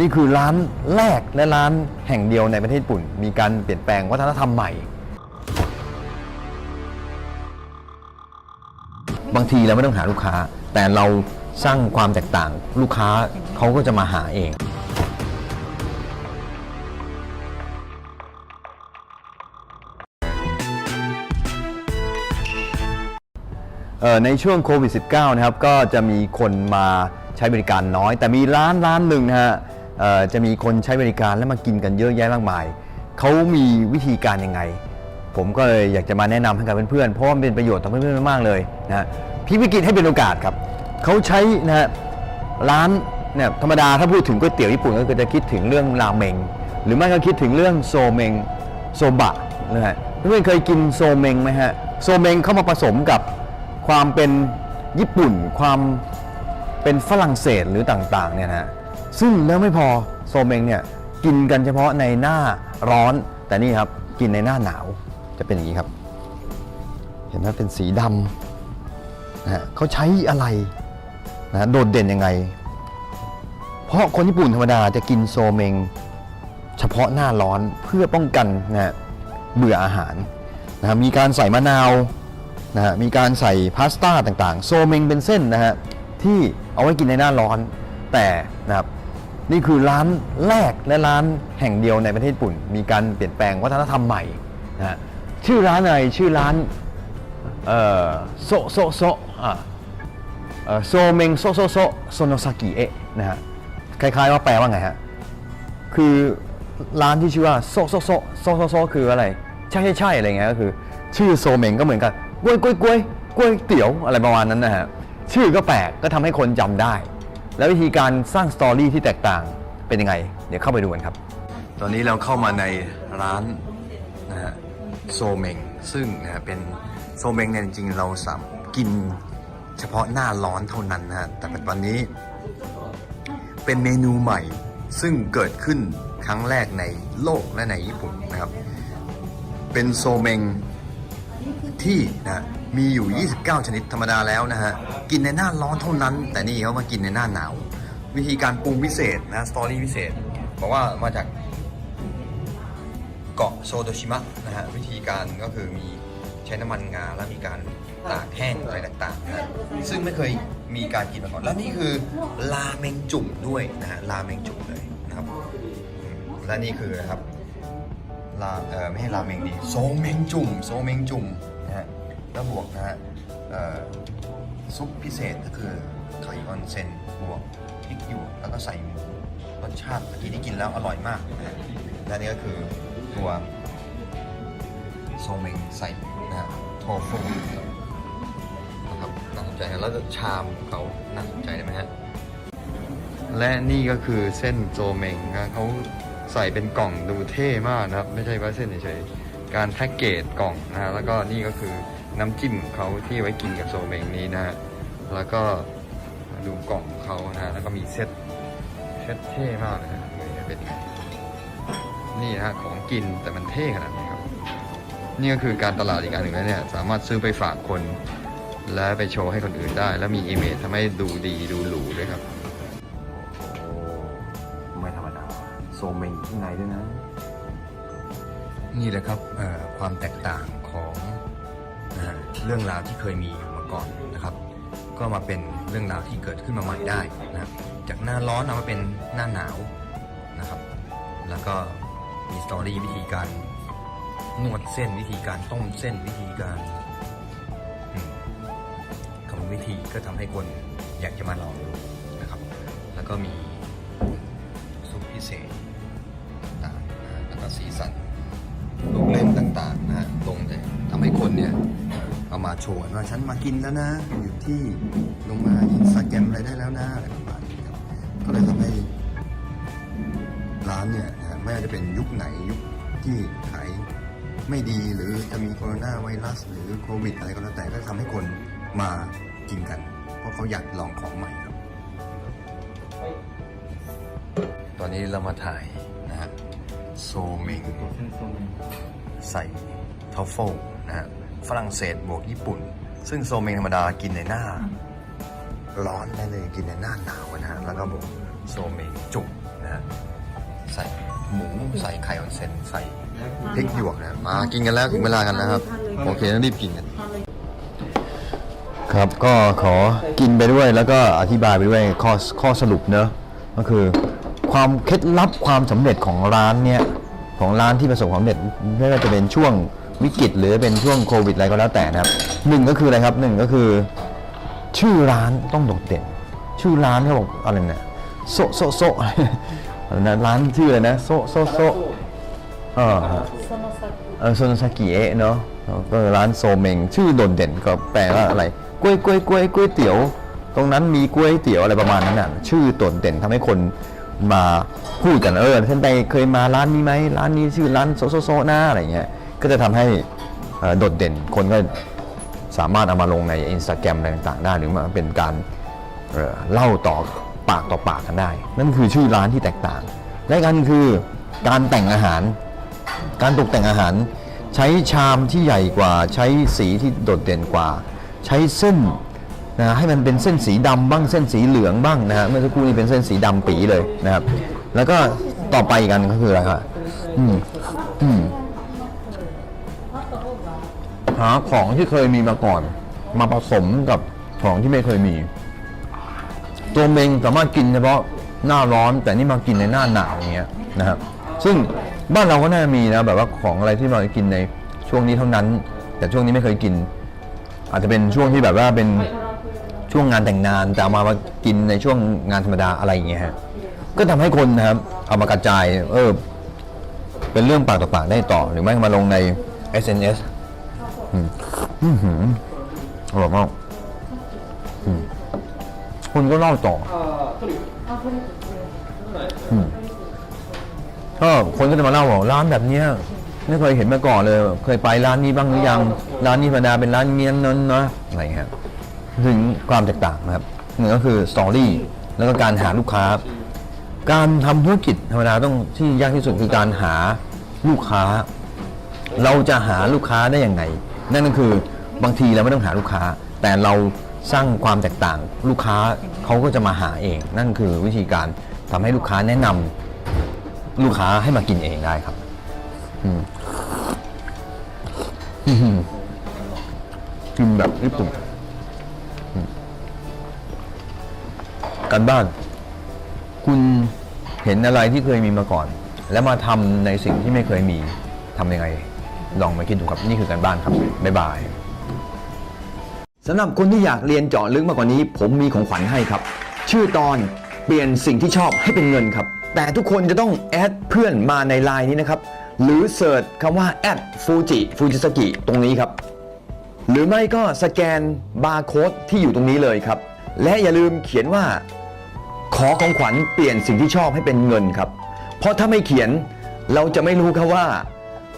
นี่คือร้านแรกและร้านแห่งเดียวในประเทศญี่ปุ่น มีการเปลี่ยนแปลงวัฒนธรรมใหม่ บางทีเราไม่ต้องหาลูกค้า แต่เราสร้างความแตกต่าง ลูกค้าเขาก็จะมาหาเอง เอ่อในช่วงโควิด -19 นะครับก็จะมีคนมาใช้บริการน้อย แต่มีร้านร้านหนึ่งนะฮะ จะมีคนใช้บริการและมากินกันเยอะแยะมากมาย เขามีวิธีการยังไง ผมก็เลยอยากจะมาแนะนำให้กับเพื่อนๆ เพราะว่ามันเป็นประโยชน์ต่อเพื่อนๆมากเลยนะพลิกวิกฤตให้เป็นโอกาสครับ เขาใช้นะร้านเนี่ยธรรมดาถ้าพูดถึงก๋วยเตี๋ยวญี่ปุ่นก็จะคิดถึงเรื่องราเมง หรือไม่ก็คิดถึงเรื่องโซเมงโซบะนะฮะเพื่อนๆเคยกินโซเมงไหมฮะโซเมงเข้ามาผสมกับความเป็นญี่ปุ่น ความเป็นฝรั่งเศสหรือต่างๆเนี่ยนะฮะ ซึ่งแล้วไม่พอโซเมงเนี่ยกินกันเฉพาะในหน้าร้อน แต่นี่ครับกินในหน้าหนาวจะเป็นอย่างนี้ครับ เห็นไหมเป็นสีดำนะฮะเขาใช้อะไรนะโดดเด่นยังไง เพราะคนญี่ปุ่นธรรมดาจะกินโซเมง เฉพาะหน้าร้อนเพื่อป้องกันนะฮะเบื่ออาหารนะฮะมีการใส่มะนาวนะฮะมีการใส่พาสต้าต่างๆ โซเมงเป็นเส้นนะฮะที่เอาไว้กินในหน้าร้อนแต่นะครับ นี่คือร้านแรกและร้านแห่งเดียวในประเทศญี่ปุ่น มีการเปลี่ยนแปลงวัฒนธรรมใหม่นะฮะชื่อร้านอะไรชื่อร้านเอ่อโซโซโซอะเอ่อโซเมงโซโซโซโซโนซากิเอะนะฮะคล้ายๆว่าแปลว่าไงฮะคือร้านที่ชื่อว่าโซโซโซโซโซโซคืออะไร ใช่ใช่ใช่อะไรเงี้ยก็คือ ชื่อโซเมงก็เหมือนกันกล้วยกล้วยกล้วยกล้วยเตี๋ยวอะไรประมาณนั้นนะฮะชื่อก็แปลกก็ทำให้คนจำได้ แล้ววิธีการสร้างสตอรี่ที่แตกต่างเป็นยังไง เดี๋ยวเข้าไปดูกันครับ ตอนนี้เราเข้ามาในร้านนะฮะโซเมงซึ่งนะฮะเป็นโซเมงเนี่ยจริงๆเราสามกินเฉพาะหน้าร้อนเท่านั้นนะฮะแต่ปัจจุบันนี้ เป็นเมนูใหม่ซึ่งเกิดขึ้นครั้งแรกในโลกและในญี่ปุ่นนะครับ เป็นโซเมงที่นะ มีอยู่ 29 ชนิดธรรมดาแล้วนะฮะ กินในหน้าร้อนเท่านั้น แต่นี่เขามากินในหน้าหนาว วิธีการปรุงพิเศษนะสตอรี่พิเศษบอกว่ามาจากเกาะโซโตชิมะนะฮะ วิธีการก็คือมีใช้น้ำมันงาแล้วมีการตากแห้งอะไรต่างๆนะซึ่งไม่เคยมีการกินมาก่อน แล้วนี่คือราเมงจุ่มด้วยนะฮะราเมงจุ่มเลยนะครับและนี่คือนะครับลาเออไม่ให้ราเมงดีโซเมงจุ่มโซเมงจุ่ม แล้วบวกนะฮะซุปพิเศษก็คือไข่ออนเซนบวกพริกหยวกแล้วก็ใส่หมูรสชาติเมื่อกี้ที่กินแล้วอร่อยมากนะฮะและนี่ก็คือตัวโซเมงใส่นะฮะโทฟูนะครับน่าสนใจนะแล้วก็ชามเขาน่าสนใจได้ไหมฮะและนี่ก็คือเส้นโจเมงนะเขาใส่เป็นกล่องดูเท่มากนะครับ ไม่ใช่ว่าเส้นเฉยๆการแพ็กเกจกล่องนะฮะแล้วก็นี่ก็คือ น้ำจิ้มของเขาที่ไว้กินกับโซเมงนี้นะฮะ แล้วก็ดูกล่องของเขานะฮะแล้วก็มีเซตเซตเท่มากเลยนะเป็นไงนี่นะฮะของกินแต่มันเท่ขนาดนี้ครับ นี่ก็คือการตลาดอีกอันหนึ่งแล้วเนี่ย สามารถซื้อไปฝากคน และไปโชว์ให้คนอื่นได้ แล้วมีอิมเมจทำให้ดูดีดูหรูด้วยครับโอ้ไม่ธรรมดาโซเมงข้างในด้วยนะ นี่แหละครับเอ่อความแตกต่างของนะฮะ เรื่องราวที่เคยมีอยู่มาก่อนนะครับ ก็มาเป็นเรื่องราวที่เกิดขึ้นมาใหม่ได้นะครับ จากหน้าร้อนเอามาเป็นหน้าหนาวนะครับ แล้วก็มีสตอรี่วิธีการนวดเส้นวิธีการต้มเส้นวิธีการอืมกรรมวิธีก็ทำให้คนอยากจะมาลองดูนะครับ แล้วก็มีซุปพิเศษต่างๆแล้วก็สีสันลูกเล่นต่างๆนะฮะลงแต่ทำให้คนเนี่ย มาโชว์นว่าฉันมากินแล้วนะ อยู่ที่ลงมาอินสตาแกรมอะไรได้แล้วนะอะไรประมาณนี้ครับก็เลยทำให้ร้านเนี่ยนะไม่ว่าจะเป็นยุคไหนยุคที่ขายไม่ดีหรือจะมีโคโรนาไวรัสหรือโควิดอะไรก็แล้วแต่ก็ทำให้คนมากินกัน เพราะเขาอยากลองของใหม่ครับ ตอนนี้เรามาถ่ายนะฮะโซเมงใส่ทอฟเฟิลนะฮะ ฝรั่งเศสบวกญี่ปุ่น ซึ่งโซเมงธรรมดากินในหน้า ร้อนได้เลยกินในหน้าหนาวนะฮะแล้วก็บวกโซเมงจุ่มนะฮะหมูใส่ไข่ออนเซนใส่พริกหยวกนะมากินกันแล้วถึงเวลากันนะครับ โอเคต้องรีบกินกัน ครับก็ขอกินไปด้วยแล้วก็อธิบายไปด้วยข้อข้อสรุปเนอะก็คือความเคล็ดลับความสำเร็จของร้านเนี่ยของร้านที่ประสบความสำเร็จไม่ว่าจะเป็นช่วง วิกฤตหรือเป็นช่วงโควิดอะไรก็แล้วแต่นะครับหนึ่งก็คืออะไรครับหนึ่งก็คือ ชื่อร้านต้องโดดเด่น ชื่อร้านเขาบอกอะไรเนี่ยโซโซโซอะไรนะร้านชื่ออะไรนะโซโซโซเออเออโซนซากิเอะเนาะก็ร้านโซเมงชื่อโดดเด่นก็แปลว่าอะไรกล้วยกล้วยกล้วยกล้วยเตี๋ยว ตรงนั้นมีกล้วยเตี๋ยวอะไรประมาณนั้นน่ะชื่อโดดเด่นทำให้คนมาพูดกันเออท่นใดเคยมาร้านนี้ไหมร้านนี้ชื่อร้านโซโซโซนะอะไรเงี้ย ก็จะทำให้โดดเด่นคนก็สามารถเอามาลงในอินสตาแกรมอะไรต่างๆได้หรือว่าเป็นการเล่าต่อปากต่อปากกันได้ นั่นคือชื่อร้านที่แตกต่าง และกันคือการแต่งอาหาร การตกแต่งอาหาร ใช้ชามที่ใหญ่กว่า ใช้สีที่โดดเด่นกว่า ใช้เส้นนะให้มันเป็นเส้นสีดำบ้างเส้นสีเหลืองบ้างนะฮะเมื่อสักครู่นี้เป็นเส้นสีดำปีเลยนะครับ แล้วก็ต่อไปกันก็คืออะไรครับอืมอืม หาของที่เคยมีมาก่อน มาผสมกับของที่ไม่เคยมี ตัวเมงสามารถกินเฉพาะหน้าร้อนแต่นี่มากินในหน้าหนาวอย่างเงี้ยนะครับซึ่งบ้านเราก็น่าจะมีนะแบบว่าของอะไรที่มากินในช่วงนี้เท่านั้น แต่ช่วงนี้ไม่เคยกิน อาจจะเป็นช่วงที่แบบว่าเป็นช่วงงานแต่งงานแต่เอามามากินในช่วงงานธรรมดาอะไรอย่างเงี้ยฮะก็ทำให้คนนะครับเอามากระจายเออเป็นเรื่องปากต่อปากได้ต่อหรือไม่มาลงใน SNS อืมอื้อหืออร่อยมากอืมคนก็เล่าต่ออืมก็คนก็จะมาเล่าบอกร้านแบบเนี้ยไม่เคยเห็นมาก่อนเลย เคยไปร้านนี้บ้างหรือยัง ร้านนี้ธรรมดาเป็นร้านเงี้ยนนั้นนะอะไรเงี้ยถึงความแตกต่างนะครับหนึ่งก็คือสตอรี่แล้วก็การหาลูกค้า การทำธุรกิจธรรมดาต้องที่ยากที่สุดคือการหาลูกค้า เราจะหาลูกค้าได้อยังไง นั่นก็คือบางทีเราไม่ต้องหาลูกค้า แต่เราสร้างความแตกต่าง ลูกค้าเขาก็จะมาหาเอง นั่นคือวิธีการทำให้ลูกค้าแนะนำลูกค้าให้มากินเองได้ครับกินแบบญี่ปุ่นการบ้าน คุณเห็นอะไรที่เคยมีมาก่อน แล้วมาทำในสิ่งที่ไม่เคยมีทำยังไง ลองมาคิดดูครับ นี่คือการบ้านครับ บ๊ายบายสำหรับคนที่อยากเรียนเจาะลึกมากกว่านี้ ผมมีของขวัญให้ครับ ชื่อตอนเปลี่ยนสิ่งที่ชอบให้เป็นเงินครับ แต่ทุกคนจะต้องแอดเพื่อนมาในไลน์นี้นะครับ หรือเสิร์ชคำว่าแอดฟูจิฟูจิสกิตรงนี้ครับ หรือไม่ก็สแกนบาร์โค้ดที่อยู่ตรงนี้เลยครับ และอย่าลืมเขียนว่า ขอของขวัญเปลี่ยนสิ่งที่ชอบให้เป็นเงินครับ เพราะถ้าไม่เขียนเราจะไม่รู้ครับว่า